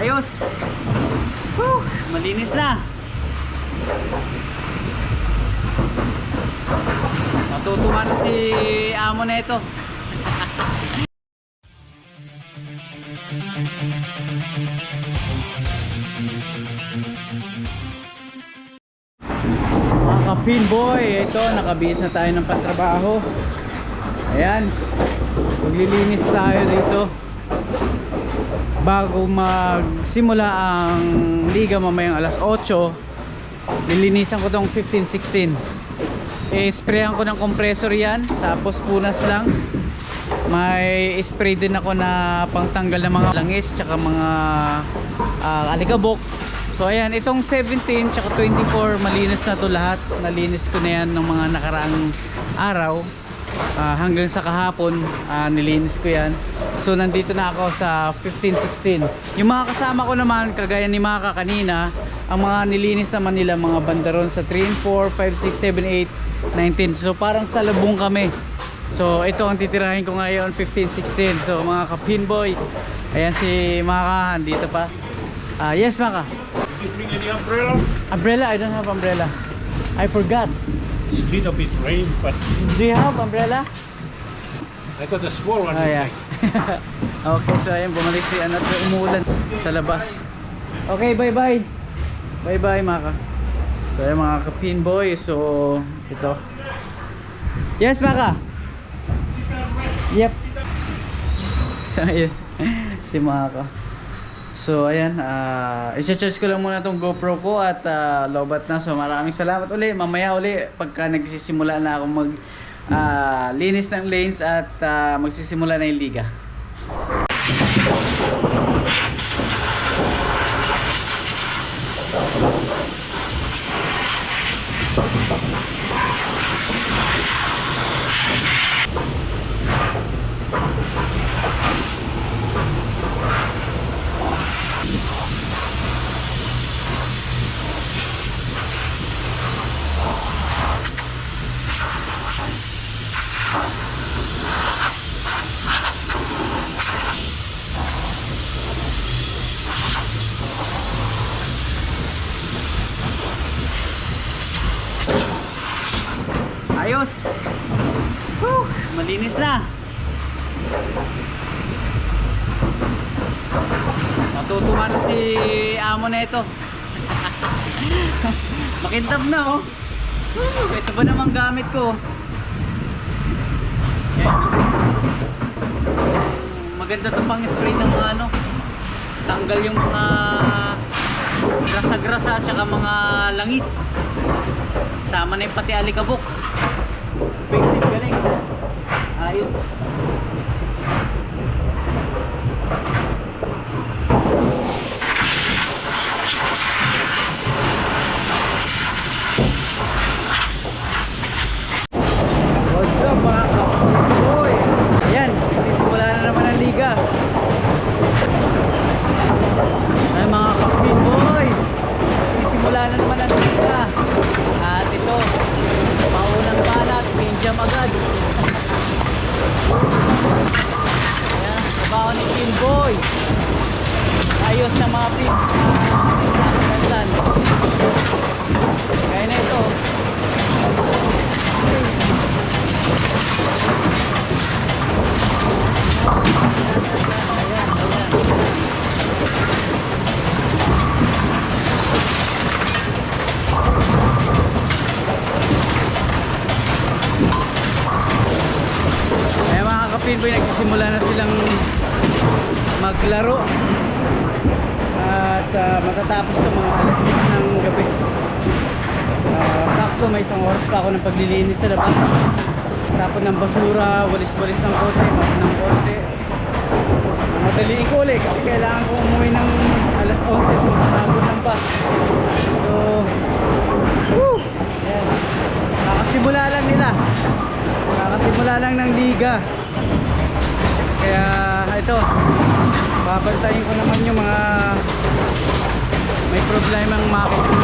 Ayos. Whew, malinis na. Matutuwa na si amo na ito. Mga ka-pinboy, ito, nakabihis na tayo ng pantrabaho. Ayan, maglilinis tayo dito. Bago magsimula ang liga mamayang alas 8, lilinisan ko tong 15-16. I-sprayan ko ng compressor yan, tapos punas lang. May spray din ako na pangtanggal ng mga langis, tsaka mga ah, alikabok. So ayan, itong 17 tsaka 24 malinis na to lahat. Nalinis ko na yan ng mga nakaraang araw. Ah, hanggang sa kahapon, ah, nilinis ko yan. So nandito na ako sa 15-16. Yung mga kasama ko naman, kagaya ni Maka kanina, ang mga nilinis naman nila mga bandaron sa 3 and 4, 5, 6, 7, 8, 19. So parang salubong kami. So ito ang titirahin ko ngayon 15-16. So mga ka-pinboy, ayan si Maka, dito pa. Ah, yes Maka. Did you bring any umbrella? Umbrella, I don't have umbrella. I forgot. A bit rain, but Do you have umbrella? I got a small one Oh, yeah. inside. okay, so ayun, bumalik si ano, umuulan sa labas. Okay, bye-bye. Bye-bye, Maka. So ayun, mga ka-pinboy. So, ito. Yes, Maka. Yep. So, ayun. si Maka. So, ayan. Uh, i-charge ko lang muna tong GoPro ko at uh, lobat na. So, maraming salamat uli. Mamaya uli, pagka nagsisimula na ako mag ah, linis ng lanes at ah, magsisimula na yung liga. Ayos! Whew, malinis na! Matutuwa na si amo na ito. Makintab na oh. Ito ba namang gamit ko? Maganda to pang spray ng mga ano. Tanggal yung mga grasa-grasa at saka mga langis. Sama na yung pati alikabok. Effective galing. Ayos. What's up mga kapoy? Ayan, nagsisimula na naman ang liga. Ay mga kapoy, nagsisimula na naman ang liga. At ito, maunang banat, pinjam agad. Ayan, trabaho ni Pinboy. Ayos na mga pin. Kansan. Kaya na ito. Kaya mga kapinboy, nagsisimula na silang maglaro. At ah, matatapos ng mga alas 6 ng gabi. Ah, sakto, may isang oras pa ako ng paglilinis sa labas. Tapon ng basura, walis-walis ng kote, map ng kote. Madaliin ko ulit kasi kailangan ko umuwi ng alas 11 kung hapon lang pa. So, woo! Ayan. Kakasimula lang nila. Kakasimula lang ng liga. Kaya ito, babantayin ko naman yung mga may problemang makina.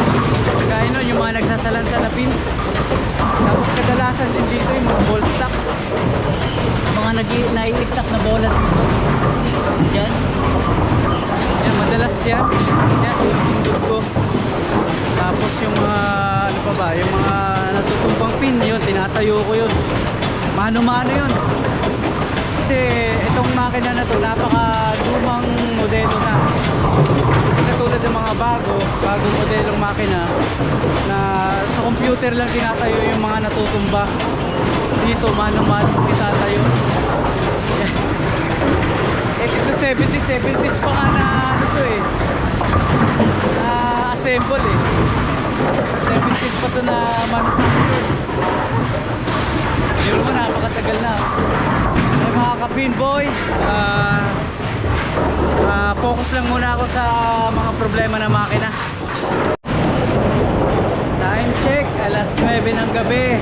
Kaya nun, yung mga nagsasalansa na pins. Tapos kadalasan din dito yung mga bolt stock. Mga nag nai-stock na bola dito. Diyan. Yan, madalas yan. Yan, sinusundot ko. Tapos yung mga, ano pa ba, yung mga natutumbang pin yun, tinatayo ko yun. Mano-mano yun. Kasi itong makina na to, napaka lumang modelo na. Katulad ng mga bago, bagong modelong makina na sa computer lang tinatayo yung mga natutumba. Dito, mano-mano itatayo. Eh, dito 70s, 70s pa nga na ano to eh. Na assemble eh. 70s pa to na manufacture. Pero mo, napakatagal na. Mga ka-pinboy, ah, ah, focus lang muna ako sa mga problema ng makina. Time check, alas 9 ng gabi.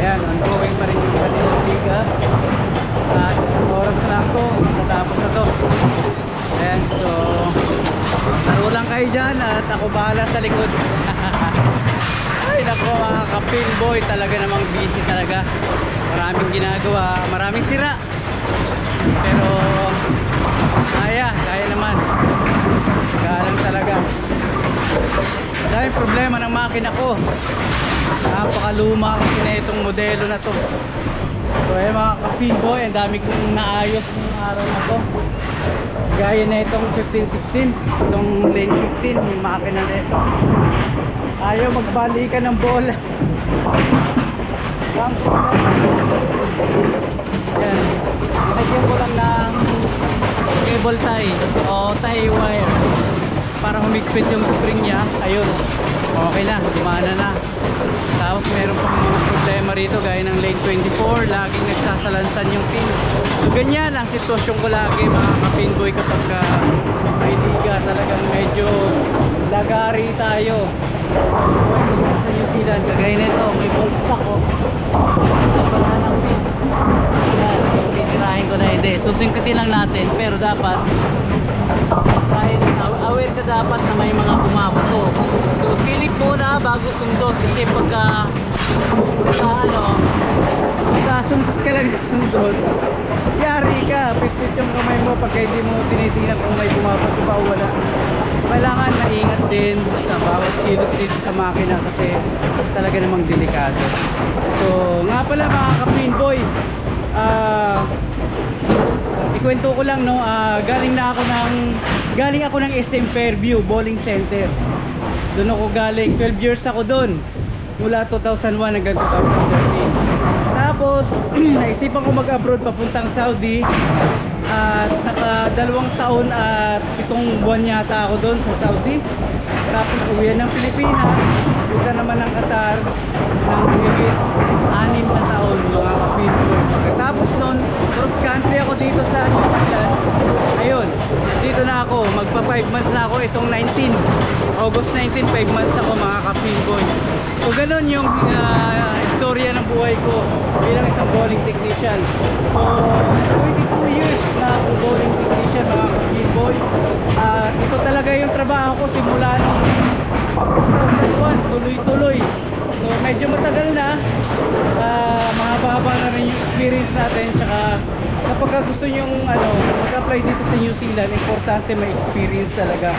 Ayan, ongoing pa rin yung kanilang liga. At isang oras na lang to, matapos na to. Ayan, so laro lang kayo dyan at ako bahala sa likod. Ay nako mga ka-pinboy, talaga namang busy talaga. Maraming ginagawa, maraming sira. Pero kaya, kaya naman. Galang talaga. Dahil problema ng makina ko. Napakaluma kasi na itong modelo na to. So eh mga ka-pinboy, ang dami kong naayos ng araw na to. Gaya na itong 1516, itong lane 15, yung makina na ito. Ayaw magbalikan ng bola. Ang Yan. Lagyan ko lang ng cable tie o tie wire para humigpit yung spring niya. Ayun. Okay na, gumana na. Tapos meron pang mga problema rito gaya ng lane 24, laging nagsasalansan yung pin. So ganyan ang sitwasyon ko lagi mga kapinboy kapag ka may liga talagang medyo lagari tayo. Sa New Zealand, kagaya nito, may ball stock oh. Wala ko na hindi. Susingkatin lang natin, pero dapat kahit aw- aware ka dapat na may mga bumabato. So silip muna bago sundot kasi pagka pagka ano pagka sundot ka lang ng sundot yari ka, pitit yung kamay mo pagka hindi mo tinitingnan kung may bumabato ba o wala. Kailangan maingat din sa bawat kilos dito sa makina kasi talaga namang delikado. So nga pala mga ka-pinboy, ah ikwento ko lang no ah, galing na ako ng galing ako ng SM Fairview Bowling Center. Doon ako galing 12 years ako doon. Mula 2001 hanggang 2013 tapos naisipan ko mag abroad papuntang Saudi. At naka dalawang taon at pitong buwan yata ako doon sa Saudi tapos uwi ng Pilipinas. Punta naman ng Qatar. Ng higit anim na taon mga kapinoy pagkatapos nun cross country ako dito sa New ayun dito na ako. Magpa 5 months na ako itong 19 August 19 5 months ako mga kapinoy so ganun yung ah, istorya ng buhay ko bilang isang bowling technician. So 22 years na ako bowling technician mga kapinoy at ito talaga yung trabaho ko simula nung 2001 tuloy-tuloy. So medyo matagal na. Uh, mahaba-haba na rin yung experience natin. Tsaka kapag ka gusto nyo ano, mag-apply dito sa New Zealand importante may experience talaga.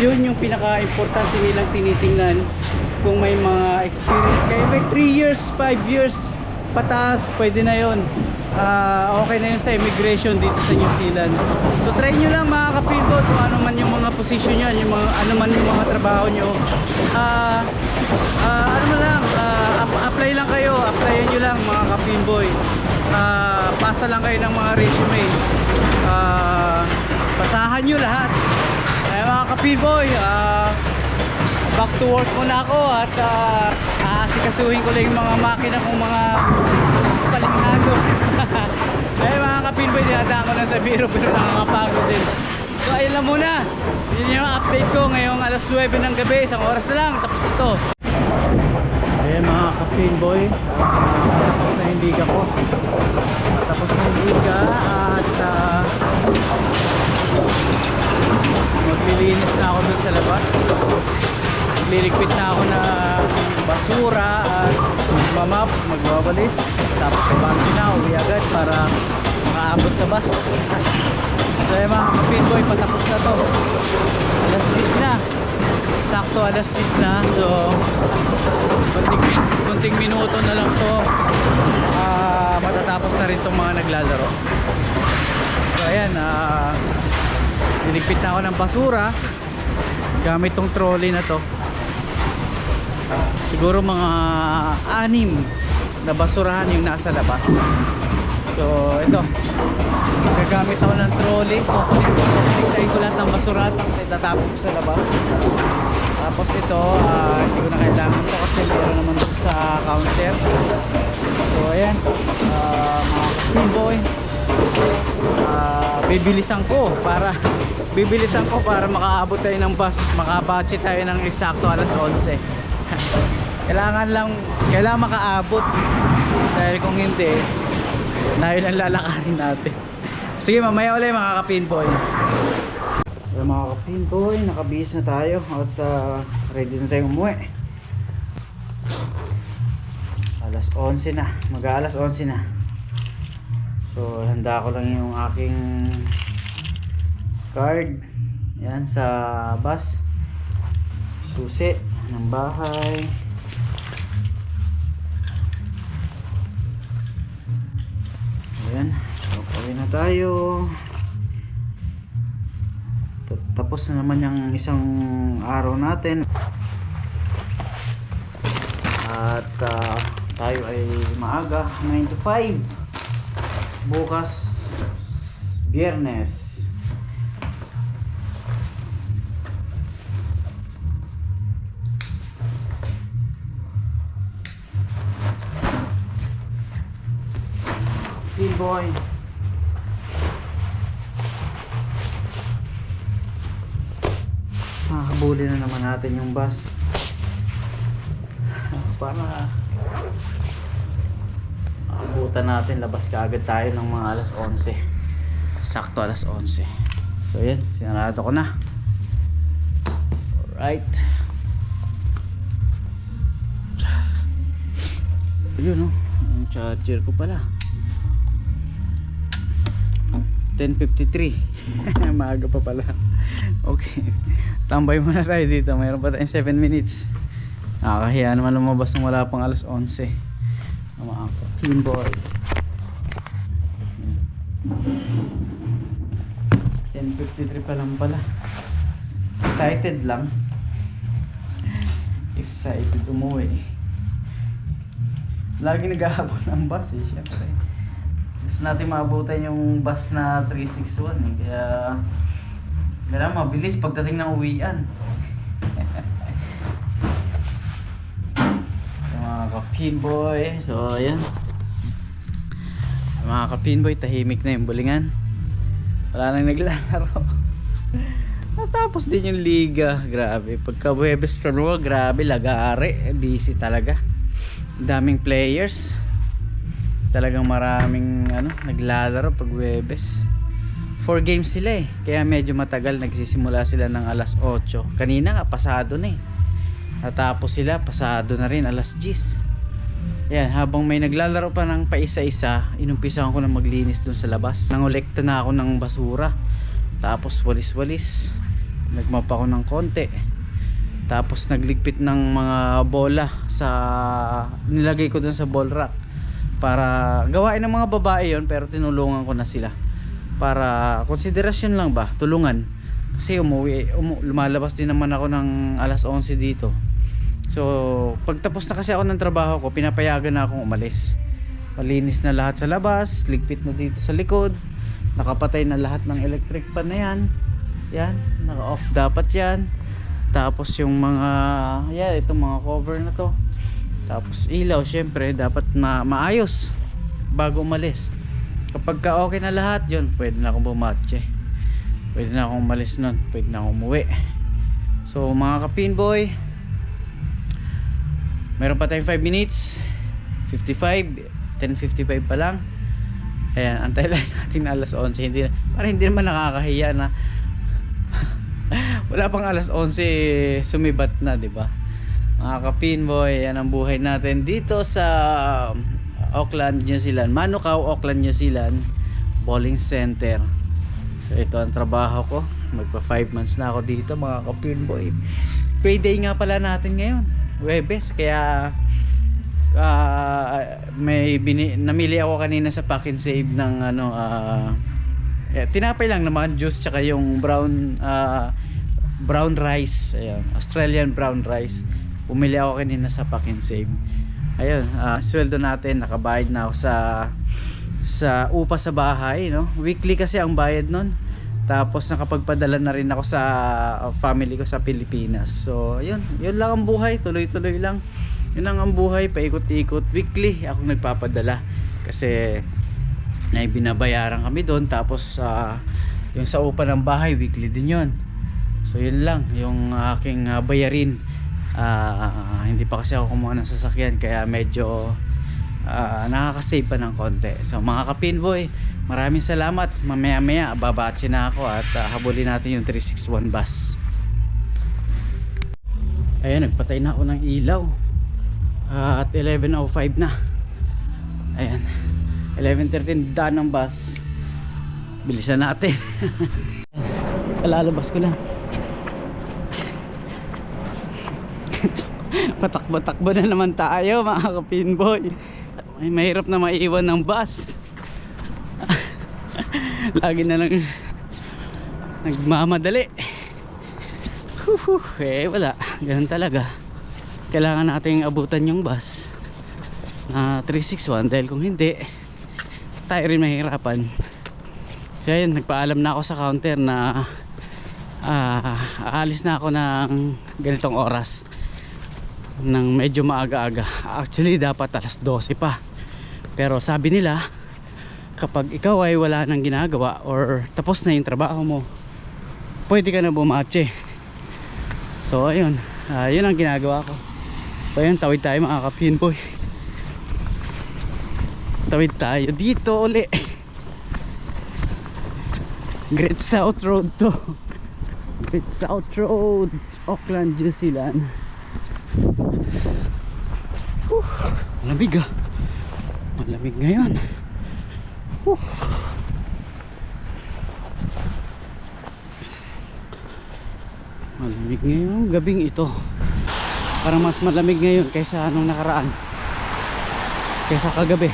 Yun yung pinaka-importante nilang tinitingnan kung may mga experience kayo. May 3 years, 5 years pataas, pwede na yun. Ah, okay na yun sa immigration dito sa New Zealand. So try nyo lang mga kapinbot kung ano man yung mga position nyo yung mga, ano man yung mga trabaho nyo. Ah ah, ano mo lang ap- apply lang kayo applyan nyo lang mga kapinboy. Ah, pasa lang kayo ng mga resume. Ah, basahan nyo lahat. Ay mga kapinboy ah back to work muna ako at uh, aasikasuhin ko lang yung mga makina kong mga palinghado ay mga kapinboy dinadaan ko na sa biro pero nakakapagod din. So ayun lang muna. Yun yung update ko ngayong alas 9 ng gabi. Isang oras na lang tapos ito ayun mga kapinboy tapos na yung liga ko. Tapos na yung liga at uh, maglilinis na ako dun sa labas liligpit na ako na basura at magmamap, magwawalis tapos pabangki na uwi agad para makaabot sa bus so yung mga kapinboy patapos na to alas alas 10 na. So, kunting, kunting minuto na lang to. Ah, matatapos na rin tong mga naglalaro. So, ayan. ah niligpit na ako ng basura gamit tong trolley na to. Siguro mga anim na basurahan yung nasa labas. So, ito. Gagamit ako ng trolley. Kukunin ko lahat ng basurahan at itatapon ko sa labas. Tapos ito, ah, hindi ko na kailangan to kasi meron naman sa counter. So, ayan. Uh, mga pinboy. Ah, bibilisan ko para bibilisan ko para makaabot tayo ng bus makabudget tayo ng eksakto alas 11 kailangan lang kailangan makaabot. Dahil kung hindi dahil ang lalakarin natin. Sige mamaya ulit mga kapinboy so, mga kapinboy nakabihis na tayo at ah, ready na tayong umuwi. Alas 11 na mag alas 11 na. So, handa ko lang yung aking card. Yan, sa bus. Susi ng bahay. Ayan. So, na tayo. Ta- Tapos na naman yung isang araw natin. At ah, tayo ay maaga, 9 to 5 bukas biyernes boy. Makakabuli na naman natin yung bus. Para abutan natin labas ka agad tayo ng mga alas 11 sakto alas 11 so yan sinarado ko na. Alright. Yun oh. Yung charger ko pala 10.53 maaga pa pala. Okay. Tambay muna tayo dito. Mayroon pa tayong 7 minutes. Nakakahiya naman lumabas ng wala pang alas 11 ang mga pinboy 10.53 pa lang pala. Excited lang. Excited umuwi. Lagi naghahabol ng bus eh syempre gusto natin maabutan yung bus na 361 eh. Kaya kailangan mabilis pagdating ng uwian. Sa mga ka-pinboy so ayan. Sa mga ka-pinboy tahimik na yung bulingan. Wala nang naglalaro. Natapos din yung liga grabe. Pagka Webes Tranoa grabe lagare busy talaga. Daming players talagang maraming ano naglalaro pag Webes. 4 games sila eh. Kaya medyo matagal nagsisimula sila ng alas 8 kanina nga pasado na eh. Natapos sila pasado na rin alas 10 yan habang may naglalaro pa ng paisa-isa inumpisahan ko na maglinis dun sa labas. Nangolekta na ako ng basura. Tapos walis-walis. Nagmap ako ng konti. Tapos nagligpit ng mga bola sa nilagay ko dun sa ball rack para gawain ng mga babae yon pero tinulungan ko na sila. Para konsiderasyon lang ba? Tulungan. Kasi umuwi umu, lumalabas din naman ako ng alas 11 dito. So pagtapos na kasi ako ng trabaho ko pinapayagan na akong umalis. Malinis na lahat sa labas ligpit na dito sa likod. Nakapatay na lahat ng electric pan na yan. Yan naka off dapat yan. Tapos yung mga yan itong mga cover na to tapos ilaw syempre dapat ma maayos bago umalis. Kapag ka okay na lahat yun pwede na akong bumatche. Pwede na akong umalis nun pwede na akong umuwi. So mga kapinboy meron pa tayong 5 minutes. 55 10.55 pa lang. Ayan antay lang natin na alas 11 hindi, para hindi naman nakakahiya na wala pang alas 11 sumibat na di ba mga kapinboy yan ang buhay natin dito sa Auckland, New Zealand. Manukau, Auckland, New Zealand. Bowling center. So ito ang trabaho ko. Magpa 5 months na ako dito mga kapinboy payday nga pala natin ngayon. Webes, kaya ah, may namili ako kanina sa pack and save ng ano ah, eh, tinapay lang naman juice tsaka yung brown ah, brown rice. Ayun, Australian brown rice pumili ako kanina sa pack and save. Ayun ah, sweldo natin nakabayad na ako sa sa upa sa bahay no? Weekly kasi ang bayad nun. Tapos nakapagpadala na rin ako sa uh, family ko sa Pilipinas. So yun yun lang ang buhay. Tuloy tuloy lang. Yun lang ang buhay. Paikot-ikot. Weekly ako nagpapadala. Kasi na binabayaran kami doon tapos ah, yung sa upa ng bahay weekly din yun. So yun lang. Yung aking ah, bayarin Ah, hindi pa kasi ako kumuha ng sasakyan kaya medyo ah, nakakasave pa ng konti. So mga kapinboy maraming salamat. Mamaya maya babatche na ako at ah, habulin natin yung 361 bus. Ayun nagpatay na ako ng ilaw. Ah, at 11.05 na. Ayan. 11.13 daan ng bus. Bilisan natin. Kalalabas ko lang patakbo-takbo na naman tayo mga kapinboy. Ay mahirap na maiwan ng bus. Lagi na lang nagmamadali. Huhu, eh wala. Ganun talaga. Kailangan nating abutan yung bus na 361 dahil kung hindi tayo rin mahirapan. So ayun nagpaalam na ako sa counter na ah, aalis na ako ng ganitong oras ng medyo maaga-aga. Actually dapat alas 12 pa. Pero sabi nila kapag ikaw ay wala nang ginagawa or tapos na yung trabaho mo pwede ka na bumatche. So ayun. Ah, yun ang ginagawa ko. So ayun tawid tayo mga kapinboy tawid tayo dito uli. Great South Road to. Great South Road Auckland, New Zealand malamig ah. Malamig ngayon. Malamig ngayon. Gabing ito. Parang mas malamig ngayon kaysa anong nakaraan. Kaysa kagabi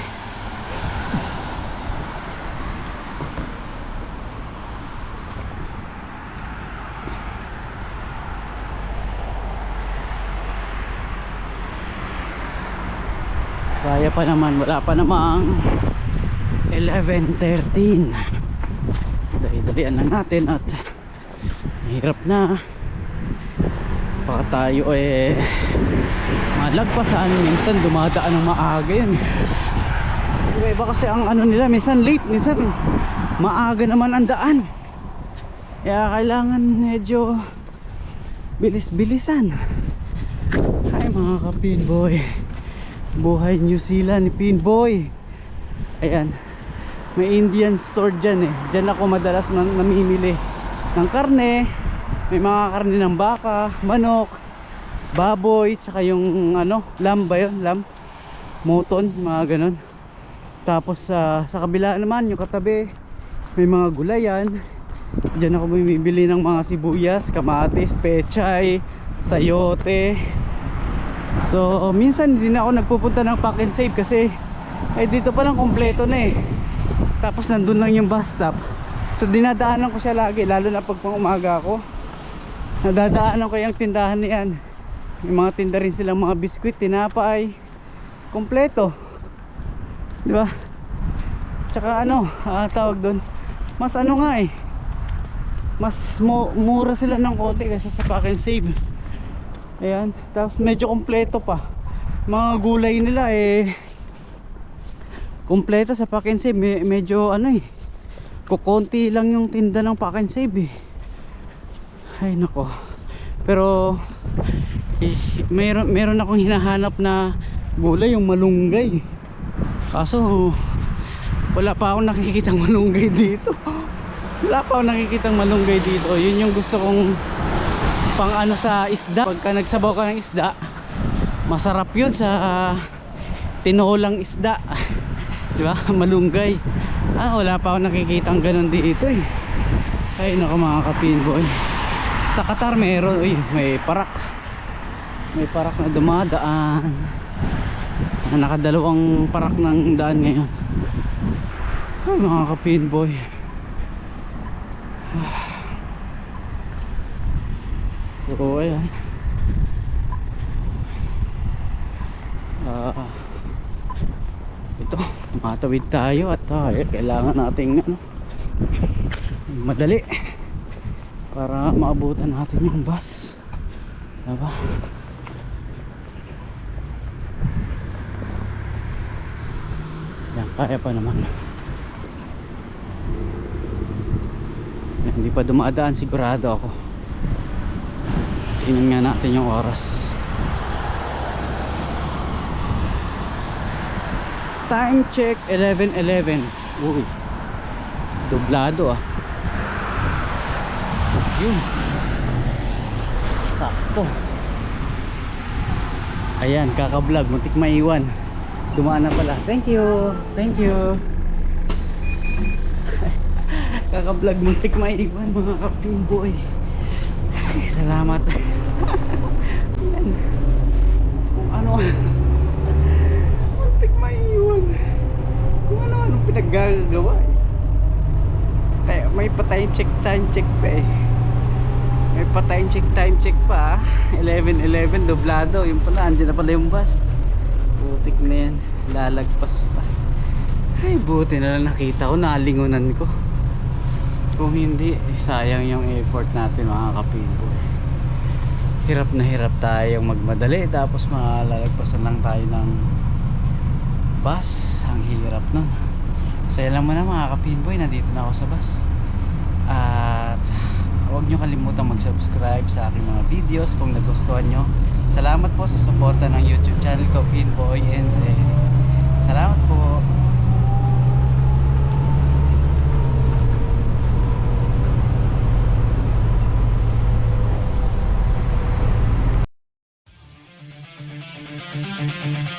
kaya pa naman wala pa namang 11.13 dali-dalian lang natin at hirap na. Baka tayo eh malagpasan. Minsan dumadaan ng maaga yun. Iba iba kasi ang ano nila minsan late minsan maaga naman ang daan. Kaya kailangan medyo bilis-bilisan. Ay mga kapinboy buhay New Zealand ni Pinboy ayan. May Indian store dyan eh. Dyan ako madalas nam namimili ng karne. May mga karne ng baka manok baboy tsaka yung ano lamb ba yun? Lamb? Moton mga ganon tapos sa sa kabila naman yung katabi may mga gulayan. Dyan ako bumibili ng mga sibuyas kamatis pechay sayote So minsan hindi na ako nagpupunta ng pack and save kasi eh dito pa lang kompleto na eh. Tapos nandun lang yung bus stop. So dinadaanan ko siya lagi lalo na pag pang umaga ako. Nadadaanan ko yung tindahan niyan. Yung mga tinda rin silang mga biskwit, tinapay. Kompleto. Di ba? Tsaka ano, ah, tawag doon. Mas ano nga eh. Mas mu mura sila ng konti kaysa sa pack and save. Ayan, tapos medyo kompleto pa. Mga gulay nila eh kompleto sa pack and save. Me- medyo ano eh kukonti lang yung tinda ng pack and save eh. Ay nako. Pero eh, meron meron akong hinahanap na gulay yung malunggay. Kaso wala pa akong nakikitang malunggay dito. Wala pa akong nakikitang malunggay dito. Yun yung gusto kong pang ano sa isda. Pagka nagsabaw ka ng isda masarap yun sa tinolang isda. Di ba? Malunggay. Ah wala pa ako nakikitang ganun dito eh. Ay nako mga kapinboy. Sa Qatar meron. Uy, may parak. May parak na dumadaan. Ah, nakadalawang parak ng daan ngayon. Ay mga ka-pinboy oo ayan. Ah. Ito matawid tayo at tayo kailangan nating ano madali para maabutan natin yung bus. Diba? Yan kaya pa naman. Yan, hindi pa dumadaan sigurado ako tingnan nga natin yung oras. Time check 11.11 uy dublado ah. Yun. Sakto. Ayan kaka-vlog. Muntik maiwan. Dumaan na pala. Thank you. Thank you. Kaka-vlog muntik maiwan mga kapimboy salamat Ayan. kung ano muntik maiwan kung ano anong pinaggagawa eh. May pa time check time check pa eh. May pa time check time check pa ah. 11-11 doblado. Yung pala andyan na pala yung bus. Putik na yan lalagpas pa. Ay buti na lang nakita ko nalingunan ko. Kung hindi eh, sayang yung effort natin mga kapingo hirap na hirap tayong magmadali tapos malalagpasan lang tayo ng bus ang hirap nun So alam mo na mga kapinboy, nandito na ako sa bus. At huwag nyo kalimutan mag-subscribe sa aking mga videos kung nagustuhan nyo. Salamat po sa suporta ng YouTube channel ko, Pinboy NZ. Salamat po.